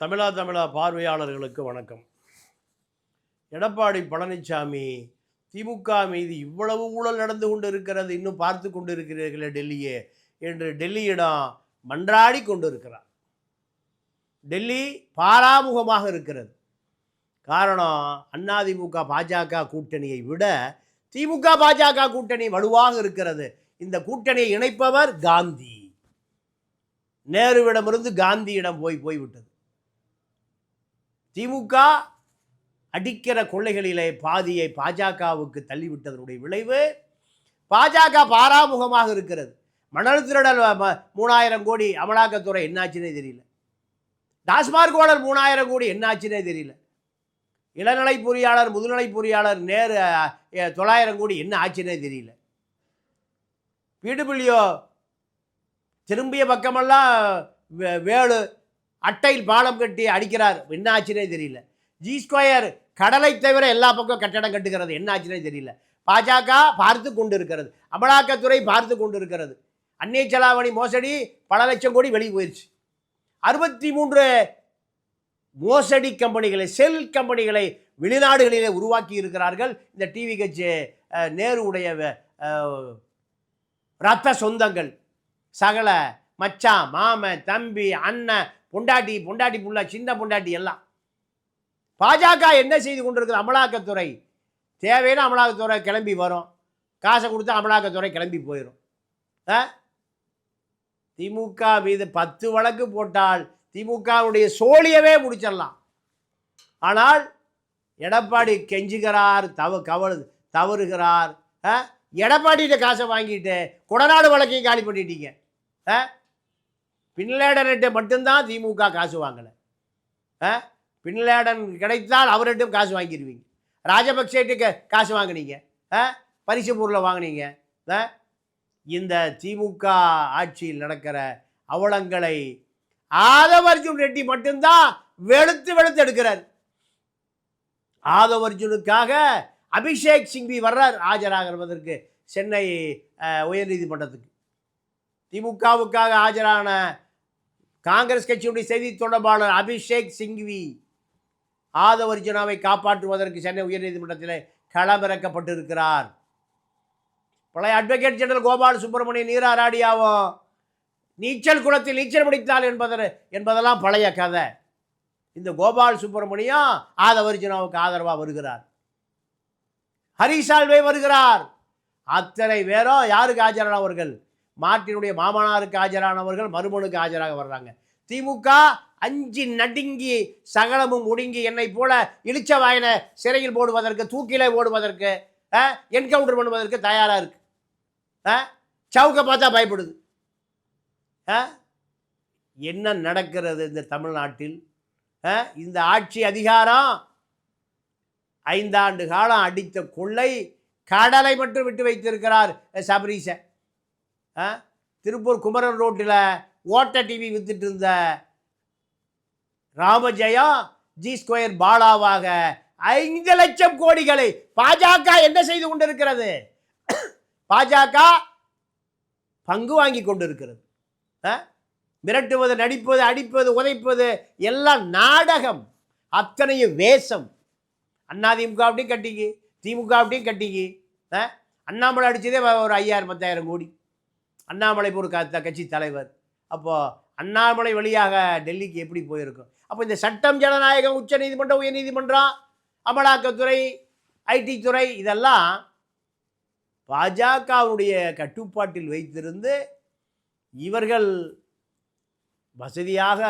தமிழா தமிழா பார்வையாளர்களுக்கு வணக்கம். எடப்பாடி பழனிசாமி திமுக மீது இவ்வளவு ஊழல் நடந்து கொண்டு இருக்கிறது இன்னும் பார்த்து கொண்டு இருக்கிறீர்களே டெல்லியே என்று டெல்லியிடம் மன்றாடி கொண்டு இருக்கிறார் டெல்லி பாராமுகமாக இருக்கிறது. காரணம் அதிமுக பாஜக கூட்டணியை விட திமுக பாஜக கூட்டணி வலுவாக இருக்கிறது. இந்த கூட்டணியை இணைப்பவர் காந்தி. நேருவிடமிருந்து காந்தியிடம் போய் போய்விட்டது. திமுக அடிக்கிற கொள்ளைகளிலே பாதியை பாஜகவுக்கு தள்ளிவிட்டதனுடைய விளைவு பாஜக பாராமுகமாக இருக்கிறது. மணல் திருடல் மூணாயிரம் கோடி அமலாக்கத்துறை என்னாச்சுன்னே தெரியல. டாஸ்மார்க் ஓடர் மூணாயிரம் கோடி என்னாச்சுன்னே தெரியல. இளநிலை பொறியாளர் முதுநிலை பொறியாளர் நேரு தொள்ளாயிரம் கோடி என்ன ஆச்சுன்னே தெரியல. பிடபிள்யூ திரும்பிய பக்கமெல்லாம் வே- வேலு அட்டையில் பாலம் கட்டி அடிக்கிறார். என்ன ஆச்சுனே தெரியல. ஜி ஸ்கொயர் கடலை தவிர எல்லா பக்கம் கட்டடம் கட்டுகிறது. என்ன ஆச்சுனே தெரியல. பாஜக பார்த்து கொண்டு இருக்கிறது அமலாக்கத்துறை பார்த்து கொண்டு இருக்கிறது அன்னிய செலாவணி மோசடி பல லட்சம் கோடி வெளியே போயிடுச்சு அறுபத்தி மூன்று மோசடி கம்பெனிகளை செல் கம்பெனிகளை வெளிநாடுகளிலே உருவாக்கி இருக்கிறார்கள். இந்த டிவி கட்சி நேருடைய வ- ரத்த சொந்தங்கள். சகல மச்சான் மாமன் தம்பி அண்ணன் பொண்டாட்டி பொண்டாட்டி புள்ள சின்ன பொண்டாட்டி எல்லாம். பாஜக என்ன செய்து கொண்டிருக்குது? அமலாக்கத்துறை. தேவையான அமலாக்கத்துறை கிளம்பி வரும். காசை கொடுத்து அமலாக்கத்துறை கிளம்பி போயிடும் ஆ? திமுக மீது பத்து வழக்கு போட்டால் திமுகவுடைய சோழியவே முடிச்சிடலாம். ஆனால் எடப்பாடி கெஞ்சுகிறார் தவ கவல் தவறுகிறார். ஆ? எடப்பாடிகிட்ட காசை வாங்கிட்டு கொடநாடு வழக்கையும் காலி பண்ணிட்டீங்க. ஆ? பின்லேடன்கிட்ட மட்டும்தான் திமுக காசு வாங்கலை. ஆ? பின்லேடன் கிடைத்தால் அவர்கிட்டும் காசு வாங்கிடுவீங்க ராஜபக்சேட்டு காசு வாங்கினீங்க. ஆ? பரிசு பொருளை வாங்குனீங்க. ஆ? இந்த திமுக ஆட்சியில் நடக்கிற அவலங்களை ஆதவர்ஜுன் ரெட்டி மட்டும்தான் வெளுத்து வெளுத்து எடுக்கிறார். ஆதவர்ஜுனுக்காக அபிஷேக் சிங்வி வர்றார் ஆஜராகிறதற்கு சென்னை உயர்நீதிமன்றத்துக்கு. திமுகவுக்காக ஆஜரான காங்கிரஸ் கட்சியுடைய செய்தி தொடர்பாளர் அபிஷேக் சிங்வி ஆதவர்ஜுனாவை காப்பாற்றுவதற்கு சென்னை உயர்நீதிமன்றத்தில் களமிறக்கப்பட்டிருக்கிறார். பழைய அட்வொகேட் ஜெனரல் கோபால் சுப்பிரமணியன் நீராராடியாவும் நீச்சல் குளத்தில் நீச்சல் பிடித்தால் என்பது என்பதெல்லாம் பழைய கதை. இந்த கோபால் சுப்பிரமணியம் ஆதவர்ஜுனாவுக்கு ஆதரவாக வருகிறார். ஹரிசால்வே வருகிறார். அத்தனை பேரும் யாருக்கு ஆஜரானவர்கள்? மார்ட்டினுடைய மாமனாருக்கு ஆஜரானவர்கள் மறுமனுக்கு ஆஜராக வர்றாங்க திமுக அஞ்சு நடுங்கி சகலமும் ஒடுங்கி என்னை போல இழிச்ச வாயனை சிறையில் போடுவதற்கு தூக்கிலே போடுவதற்கு என்கவுண்டர் பண்ணுவதற்கு தயாராக இருக்கு சவுக்க பார்த்தா பயப்படுது ஆ? என்ன நடக்கிறது இந்த தமிழ்நாட்டில் ஆ? இந்த ஆட்சி அதிகாரம் ஐந்தாண்டு காலம் அடித்த கொள்ளை கடலை மட்டும் விட்டு வைத்திருக்கிறார் சபரீசன் திருப்பூர் குமரன் ரோட்டில் ஓட்ட டிவி வித்துட்டு இருந்த ராமஜெயா ஜி ஸ்கொயர் பாலாவாக ஐந்து லட்சம் கோடிகளை பாஜக என்ன செய்து கொண்டிருக்கிறது? பாஜக பங்கு வாங்கி கொண்டிருக்கிறது. ஆ? மிரட்டுவது நடிப்பது அடிப்பது உதைப்பது எல்லாம் நாடகம். அத்தனையும் வேஷம். அதிமுக அப்படியும் கட்டிக்கு திமுக அப்படியும் கட்டிக்கு ஆ? அண்ணாமலை அடிச்சதே ஒரு ஐயாயிரம் பத்தாயிரம் கோடி. அண்ணாமலை ஒரு க கட்சி தலைவர். அப்போது அண்ணாமலை வழியாக டெல்லிக்கு எப்படி போயிருக்கும்? அப்போ இந்த சட்டம் ஜனநாயகம் உச்ச நீதிமன்றம் உயர் நீதிமன்றம் அமலாக்கத்துறை ஐடி துறை இதெல்லாம் பாஜகவுடைய கட்டுப்பாட்டில் வைத்திருந்து இவர்கள் வசதியாக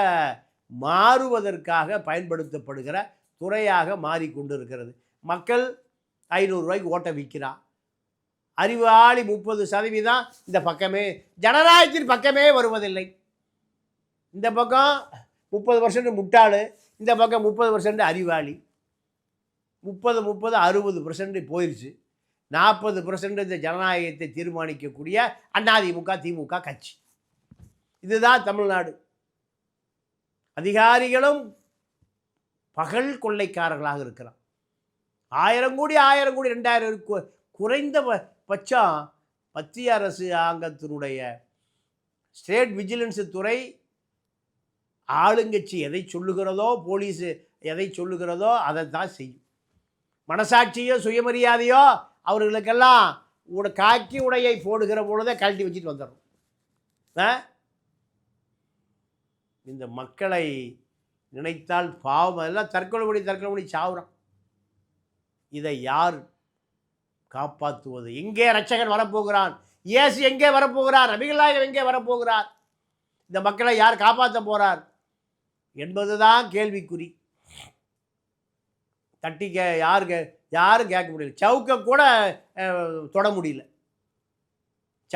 மாறுவதற்காக பயன்படுத்தப்படுகிற துறையாக மாறிக்கொண்டிருக்கிறது. மக்கள் ஐநூறுரூவாய்க்கு ஓட்டை விற்கிறான் அறிவாளி முப்பது சதவீதம் இந்த பக்கமே. ஜனநாயகத்தின் பக்கமே வருவதில்லை. இந்த பக்கம் முப்பது பர்சன்ட் முட்டாள் இந்த பக்கம் முப்பது பர்சன்ட் அறிவாளி. முப்பது முப்பது அறுபது பர்சன்ட் போயிடுச்சு நாற்பது பர்சன்ட் இந்த ஜனநாயகத்தை தீர்மானிக்கக்கூடிய அதிமுக திமுக கட்சி. இதுதான் தமிழ்நாடு. அதிகாரிகளும் பகல் கொள்ளைக்காரர்களாக இருக்கிறான் ஆயிரம் கோடி ஆயிரம் கோடி ரெண்டாயிரம் குறைந்த பட்சம் மத்திய அரசு ஆங்கத்தினுடைய ஸ்டேட் விஜிலன்ஸ் துறை ஆளுங்கட்சி எதை சொல்லுகிறதோ போலீஸு எதை சொல்லுகிறதோ அதை தான் செய்யும். மனசாட்சியோ சுயமரியாதையோ அவர்களுக்கெல்லாம் உட காக்கி உடையை போடுகிற பொழுதே கழட்டி வச்சுட்டு வந்துடும் இந்த மக்களை நினைத்தால் பாவம். எல்லாம் தற்கொலை முடி தற்கொலை பண்ணி சாவுறான். இதை யார் காப்பாற்றுவது எங்கே ரட்சகன் வரப்போகிறான்? இயேசு எங்கே வரப்போகிறார்? நபிகளாயர் எங்கே வரப்போகிறார்? இந்த மக்களை யார் காப்பாற்ற போகிறார் என்பதுதான் கேள்விக்குறி. தட்டி கே யாரு கே யாரும் கேட்க முடியல. சவுக்கை கூட தொட முடியல.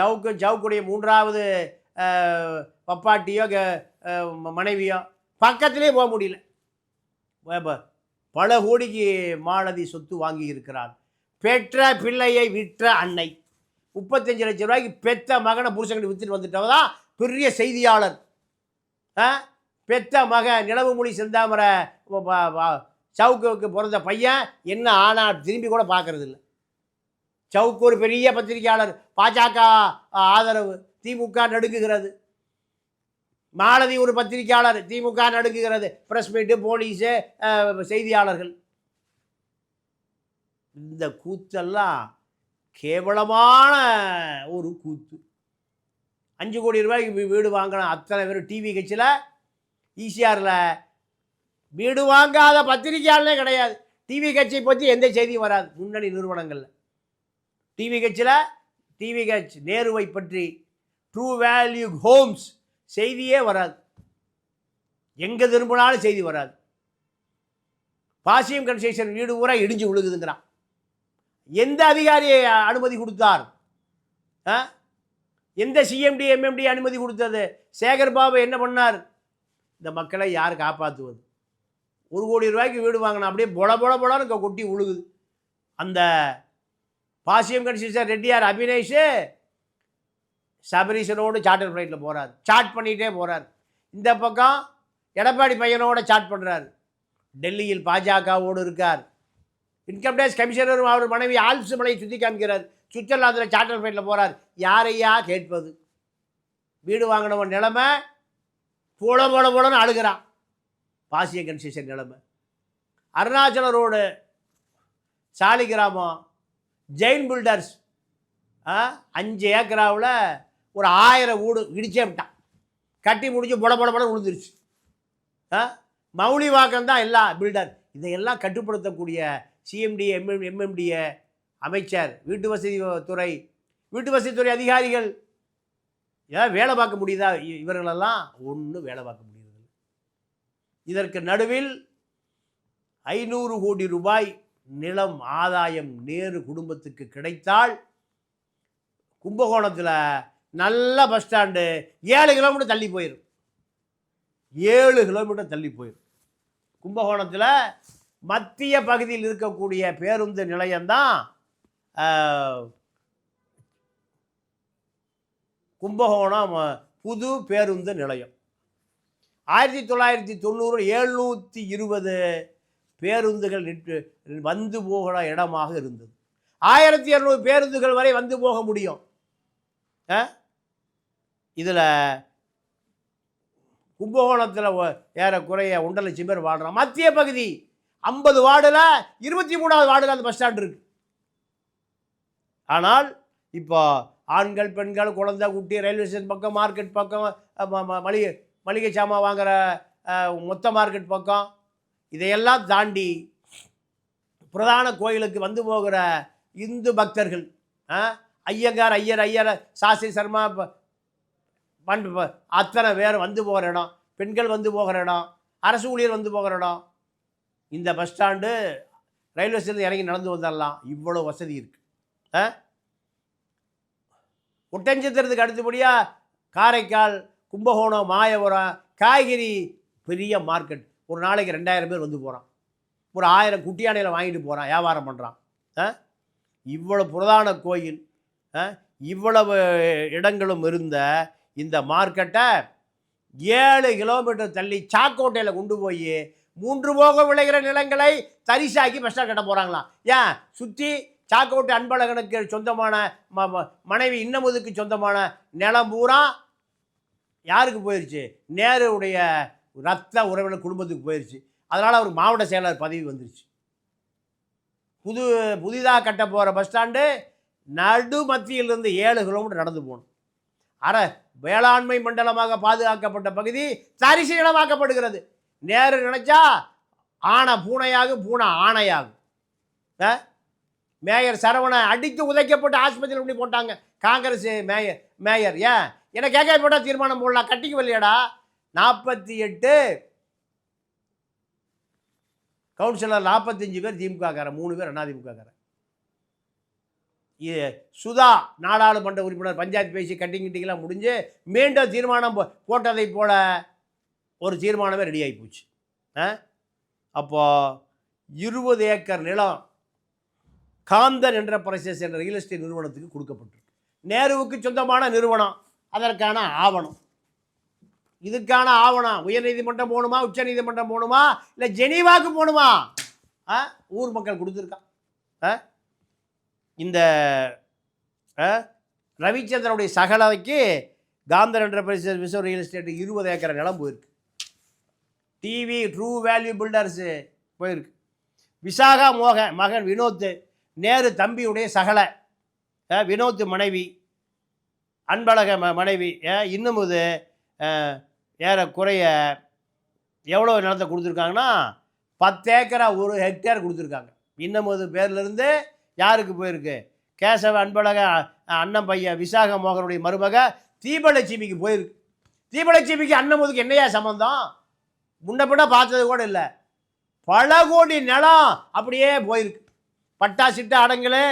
சவுக்கு சவுக்குடைய மூன்றாவது பப்பாட்டியோ க- மனைவியோ பக்கத்திலே போக முடியல. பல கோடிக்கு மாலதி சொத்து வாங்கி இருக்கிறார். பெற்ற பிள்ளையை விற்ற அன்னை. முப்பத்தஞ்சு லட்சம் ரூபாய்க்கு பெத்த மகனை புருஷன்கிட்ட வித்துட்டு வந்துட்டவ தான் பெரிய செய்தியாளர். பெத்த மகன் நிலவுமொழி செந்தாமரை வ- பிறந்த பையன் என்ன ஆனா திரும்பி கூட பார்க்கறது இல்லை சவுக்கு ஒரு பெரிய பத்திரிகையாளர் பாஜக ஆதரவு திமுக நடுங்குகிறது. மாலதி ஒரு பத்திரிகையாளர் திமுக நடுங்குகிறது. பிரஸ் மீட்டு போலீஸு செய்தியாளர்கள். இந்த கூத்தெல்லாம் கேவலமான ஒரு கூத்து. அஞ்சு கோடி ரூபாய்க்கு வீடு வாங்கின அத்தனை பேர் டிவி கட்சியில் ஈசிஆரில் வீடு வாங்காத பத்திரிக்கையாளே கிடையாது. டிவி கட்சியை பற்றி எந்த செய்தியும் வராது. முன்னணி நிறுவனங்களில். டிவி கட்சியில் டிவி கட்சி நேருவை பற்றி ட்ரூ வேல்யூ ஹோம்ஸ் செய்தியே வராது. எங்கே திரும்பினாலும் செய்தி வராது. பாசியம் கன்சேஷன் வீடு பூரா இடிஞ்சு விழுகுதுங்கிறான். எந்த அதிகாரியை அனுமதி கொடுத்தார்? ஆ? எந்த சிஎம்டி எம்எம்டி அனுமதி கொடுத்தது? சேகர் பாபு என்ன பண்ணார்? இந்த மக்களை யார் காப்பாற்றுவது ஒரு கோடி ரூபாய்க்கு வீடு வாங்கினா அப்படியே பொல பொல பொலன்னு இங்க கொட்டி உழுகுது. அந்த பாசியம் கன்சிஸ்டர் ரெட்டியார் அபினேஷு சபரீசனோடு சார்ட்டர் ஃப்ளைட்டில் போகிறார் சாட் பண்ணிகிட்டே போகிறார் இந்த பக்கம் எடப்பாடி பையனோட சாட் பண்ணுறார் டெல்லியில் பாஜகவோடு இருக்கார். இன்கம் டேக்ஸ் கமிஷனரும் அவர் மனைவி ஆல்ப்ஸ் மலையை சுற்றி காமிக்கிறார் சுவிட்சர்லாந்தில் சார்ட்டர் ஃப்ளைட்டில் போகிறார் யாரையா கேட்பது? வீடு வாங்கினவன் நிலமை போல போல போலன்னு அழுகிறான். பாசிய கன்சேஷன் நிலமை. அருணாச்சல ரோடு சாலி கிராமம் ஜெயின் பில்டர்ஸ் ஆ, அஞ்சு ஏக்கராவில் ஒரு ஆயிரம் வீடு இடிச்சே விட்டான். கட்டி முடிஞ்சு புட புட புட விழுந்துருச்சு. ஆ மௌலிவாக்கம் தான் எல்லா பில்டர் இதையெல்லாம் கட்டுப்படுத்தக்கூடிய சிஎம்டி எம்எம் எம்எம்டிஏ அமைச்சர் வீட்டு வசதி துறை வீட்டு வசதித்துறை அதிகாரிகள். ஏதாவது வேலை பார்க்க முடியுதா? இவர்களெல்லாம் ஒன்றும் வேலை பார்க்க முடியறது இதற்கு நடுவில் ஐநூறு கோடி ரூபாய் நிலம் ஆதாயம் நேரு குடும்பத்துக்கு கிடைத்தால் கும்பகோணத்தில் நல்ல பஸ் ஸ்டாண்டு ஏழு கிலோமீட்டர் தள்ளி போயிடும் ஏழு கிலோமீட்டர் தள்ளி போயிடும் கும்பகோணத்தில் மத்திய பகுதியில் இருக்கக்கூடிய பேருந்து நிலையம்தான் கும்பகோணம் புது பேருந்து நிலையம். ஆயிரத்தி தொள்ளாயிரத்தி தொண்ணூறு எழுநூற்றி இருபது பேருந்துகள் நிற்று வந்து போகிற இடமாக இருந்தது. ஆயிரத்தி இரநூறு பேருந்துகள் வரை வந்து போக முடியும். இதில் கும்பகோணத்தில் ஏறக்குறைய ஒன்றரை லட்சம் பேர் வாழ்கிறான் மத்திய பகுதி ஐம்பது வார்டில் இருபத்தி மூணாவது வார்டில் அந்த பஸ் ஸ்டாண்ட் இருக்கு. ஆனால் இப்போ ஆண்கள் பெண்கள் குழந்தை குட்டி ரயில்வே ஸ்டேஷன் பக்கம் மார்க்கெட் பக்கம் மளிகை மளிகை சாமான் வாங்குகிற மொத்த மார்க்கெட் பக்கம் இதையெல்லாம் தாண்டி பிரதான கோயிலுக்கு வந்து போகிற இந்து பக்தர்கள் ஐயங்கார் ஐயர் ஐயர் சாஸ்திரி சர்மா பண் அத்தனை பேர் வந்து போகிற இடம் பெண்கள் வந்து போகிற இடம் அரசு ஊழியர் வந்து போகிற இடம் இந்த பஸ் ஸ்டாண்டு ரயில்வே ஸ்டேஷன் இறங்கி நடந்து வந்துடலாம் இவ்வளோ வசதி இருக்குது ஆ? ஒட்டஞ்சத்திரத்துக்கு அடுத்தபடியாக காரைக்கால் கும்பகோணம் மாயபுரம் காய்கறி பெரிய மார்க்கெட். ஒரு நாளைக்கு ரெண்டாயிரம் பேர் வந்து போகிறான் ஒரு ஆயிரம் குட்டியானையில் வாங்கிட்டு போகிறான் வியாபாரம் பண்ணுறான் ஆ? இவ்வளோ பிரதான கோயில். ஆ? இவ்வளவு இடங்களும் இருந்த இந்த மார்க்கெட்டை ஏழு கிலோமீட்டர் தள்ளி சாக்கோட்டையில் கொண்டு போய் மூன்று போக விளைகிற நிலங்களை தரிசாக்கி பஸ் ஸ்டாண்ட் கட்ட போகிறாங்களாம் ஏன்? சுற்றி சாக்கோட்டு அன்பழகனுக்கு சொந்தமான ம மனைவி இன்னமுதுக்கு சொந்தமான நிலம் பூரா யாருக்கு போயிடுச்சு நேருடைய ரத்த உறவினர் குடும்பத்துக்கு போயிடுச்சு அதனால் அவர் மாவட்ட செயலாளர் பதவி வந்துருச்சு. புது புதிதாக கட்ட போகிற பஸ் ஸ்டாண்டு நடு மத்தியிலிருந்து ஏழு கிலோமீட்டர் நடந்து போகணும். அற வேளாண்மை மண்டலமாக பாதுகாக்கப்பட்ட பகுதி தரிசு இடமாக்கப்படுகிறது நேரு நினச்சா ஆனை பூனையாகும் பூனை ஆணையாகும் ஆ? மேயர் சரவணை அடித்து உதைக்கப்பட்டு ஆஸ்பத்திரியில் கொண்டு போட்டாங்க. காங்கிரஸ் மேயர் மேயர் ஏன்? என்ன கேட்க போட்டால் தீர்மானம் போடலாம். கட்டிக்கு வரலையாடா நாற்பத்தி எட்டு கவுன்சிலர் நாற்பத்தஞ்சு பேர் திமுககாரன் மூணு பேர் அதிமுககாரன் இது சுதா நாடாளுமன்ற உறுப்பினர் பஞ்சாயத்து பேசி கட்டிங் கிட்டிங்கெல்லாம் முடிஞ்சு மீண்டும் தீர்மானம் போ- போட்டதைப் போல ஒரு தீர்மானமே ரெடி ஆகி போச்சு ஆ? அப்போ இருபது ஏக்கர் நிலம் காந்தன் என்டர்பிரைசஸ் என்ற ரியல் எஸ்டேட் நிறுவனத்துக்கு கொடுக்கப்பட்டிருக்கு. நேருவுக்கு சொந்தமான நிறுவனம் அதற்கான ஆவணம். இதுக்கான ஆவணம் உயர்நீதிமன்றம் போகணுமா உச்சநீதிமன்றம் போகணுமா இல்லை ஜெனீவாக்கு போகணுமா? ஆ? ஊர் மக்கள் கொடுத்துருக்கான் ஆ? இந்த ஆ, ரவிச்சந்திரனுடைய சகலைக்கு காந்தர் என்டர்பிரைசஸ் விசோ ரியல் எஸ்டேட் இருபது ஏக்கர் நிலம் போயிருக்கு. டிவி ட்ரூ வேல்யூ பில்டர்ஸு போயிருக்கு. விசாகா மோக மகன் வினோத் நேரு தம்பியுடைய சகலை வினோத் மனைவி அன்பழக ம மனைவி இன்னும் இது ஏறக்குறைய எவ்வளோ நிலத்தை கொடுத்துருக்காங்கன்னா பத்து ஏக்கரா ஒரு ஹெக்டேர் கொடுத்துருக்காங்க. இன்னும் பேர்லேருந்து யாருக்கு போயிருக்கு? கேசவ அன்பழக அண்ணன் பையன் விசாக மோகனுடைய மருமக தீபலட்சுமிக்கு போயிருக்கு. தீபலட்சுமிக்கு அண்ணமுதுக்கு என்னையா சம்மந்தம் முன்ன பார்த்தது கூட இல்லை. பல கோடி நிலம் அப்படியே போயிருக்கு. பட்டா சிட்டா அடங்கலே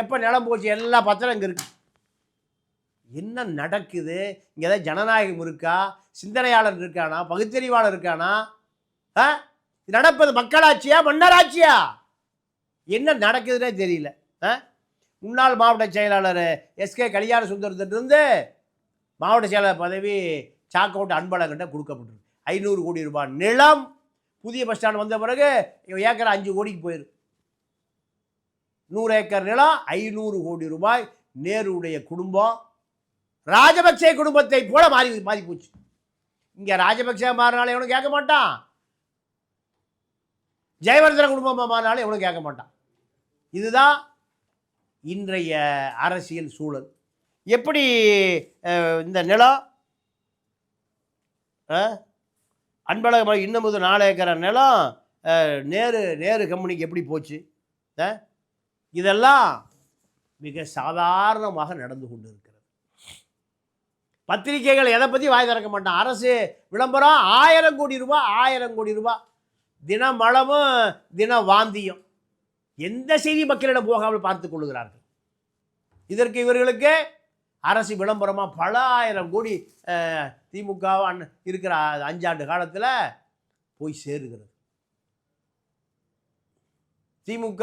எப்போ நிலம் போச்சு எல்லா பத்திரம் இங்கே இருக்கு. என்ன நடக்குது? இங்கே ஏதாவது ஜனநாயகம் இருக்கா? சிந்தனையாளர் இருக்கானா? பகுத்தறிவாளர் இருக்கானா? ஆ இது நடப்பது மக்களாட்சியா மன்னராட்சியா? என்ன நடக்குதுன்னே தெரியல. ஆ முன்னாள் மாவட்ட செயலாளர் எஸ்கே கல்யாண சுந்தரத்திலிருந்து மாவட்ட செயலாளர் பதவி சாக்கவுட் அன்பழகன்ட்ட கொடுக்கப்பட்டிருக்கு. ஐநூறு கோடி ரூபாய் நிலம் புதிய பஸ் ஸ்டாண்ட் வந்த பிறகு ஏக்கர் அஞ்சு கோடிக்கு போயிடும் நூறு ஏக்கர் நிலம் ஐநூறு கோடி ரூபாய் நேருடைய குடும்பம். ராஜபக்சே குடும்பத்தை போல மாறி மாறி போச்சு. இங்கே ராஜபக்சே மாறினாலும் எவனும் கேட்க மாட்டான். ஜெயவர்தன குடும்பமாக மாறினாலும் எவனும் கேட்க மாட்டான். இதுதான் இன்றைய அரசியல் சூழல். எப்படி இந்த நிலம் ஆ அன்பழகம் இன்னும் நாலு ஏக்கர் நிலம் நேரு நேரு கம்பெனிக்கு எப்படி போச்சு? இதெல்லாம் மிக சாதாரணமாக நடந்து கொண்டு இருக்கிறது பத்திரிகைகள் எதை பற்றி வாய் திறக்க மாட்டான்? அரசு விளம்பரம் ஆயிரம் கோடி ரூபா ஆயிரம் கோடி ரூபா. தினமளவும் தின வாந்தியம். எந்த செய்தி மக்களிடம் போகாமல் பார்த்து கொள்ளுகிறார்கள் இதற்கு இவர்களுக்கு அரசு விளம்பரமாக பல ஆயிரம் கோடி திமுக இருக்கிற அஞ்சாண்டு காலத்தில் போய் சேருகிறது. திமுக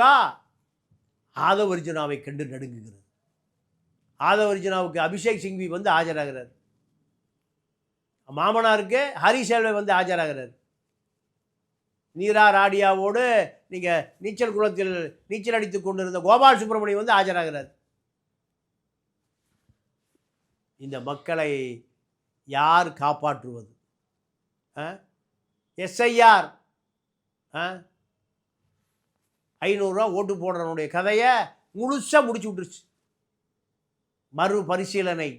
ஆதவர்ஜுனாவை கண்டு நடுங்குகிறது. ஆதவர்ஜுனாவுக்கு அபிஷேக் சிங்வி வந்து ஆஜராகிறார். மாமனாருக்கு ஹரிசேல்வை வந்து ஆஜராகிறார். நீரா ராடியாவோடு நீங்கள் நீச்சல் குளத்தில் நீச்சல் அடித்துக் கொண்டிருந்த கோபால் சுப்பிரமணியம் வந்து ஆஜராகிறார். இந்த மக்களை யார் காப்பாற்றுவது? எஸ்ஐஆர். ஐநூறுரூவா ஓட்டு போடுறவனுடைய கதையை முழுசாக முடிச்சு விட்டுருச்சு. மறு பரிசீலனை.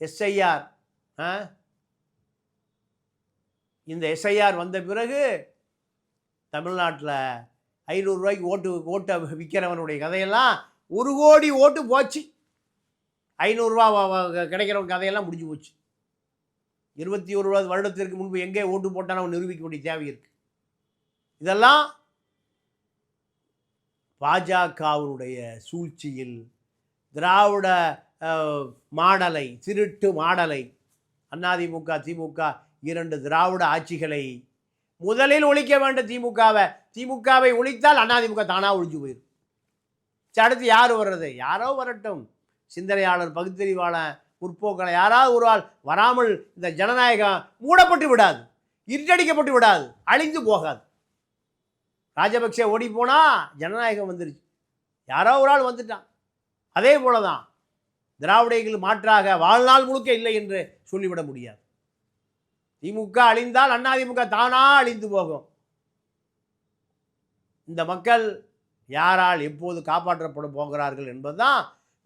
எஸ்ஐஆர். இந்த எஸ்ஐஆர் வந்த பிறகு தமிழ்நாட்டில் ஐநூறுரூவாய்க்கு ஓட்டு ஓட்டை விற்கிறவனுடைய கதையெல்லாம் ஒரு கோடி ஓட்டு போச்சு. ஐநூறுரூவா கிடைக்கிறவன் கதையெல்லாம் முடிஞ்சு போச்சு. இருபத்தி ஒரு வருடத்திற்கு முன்பு எங்கே ஓட்டு போட்டாலும் அவன் நிரூபிக்க வேண்டிய தேவை இருக்குது இதெல்லாம் பாஜகவினுடைய சூழ்ச்சியில் திராவிட மாடலை திருட்டு மாடலை அதிமுக திமுக இரண்டு திராவிட ஆட்சிகளை முதலில் ஒழிக்க வேண்டும் திமுகவை. திமுகவை ஒழித்தால் அதிமுக தானாக ஒழிஞ்சு போயிடும் அடுத்து யார் வர்றது? யாரோ வரட்டும். சிந்தனையாளர் பகுத்தறிவாளன் முற்போக்கனை யாராவது ஒரு ஆள் வராமல் இந்த ஜனநாயகம் மூடப்பட்டு விடாது இருட்டடிக்கப்பட்டு விடாது அழிந்து போகாது. ராஜபக்சே ஓடி போனால் ஜனநாயகம் வந்துருச்சு. யாரோ ஒரு ஆள் வந்துட்டான். அதே போல தான் திராவிடர்கள் மாற்றாக வாழ்நாள் முழுக்க இல்லை என்று சொல்லிவிட முடியாது. திமுக அழிந்தால் அதிமுக தானா அழிந்து போகும். இந்த மக்கள் யாரால் எப்போது காப்பாற்றப்பட போகிறார்கள் என்பதுதான்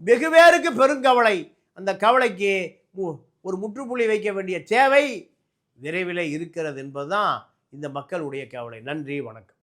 வெகு பேருக்கு பெருங்கவலை அந்த கவலைக்கு மு- ஒரு முற்றுப்புள்ளி வைக்க வேண்டிய தேவை விரைவில் இருக்கிறது என்பதுதான் இந்த மக்களுடைய கவலை. நன்றி வணக்கம்.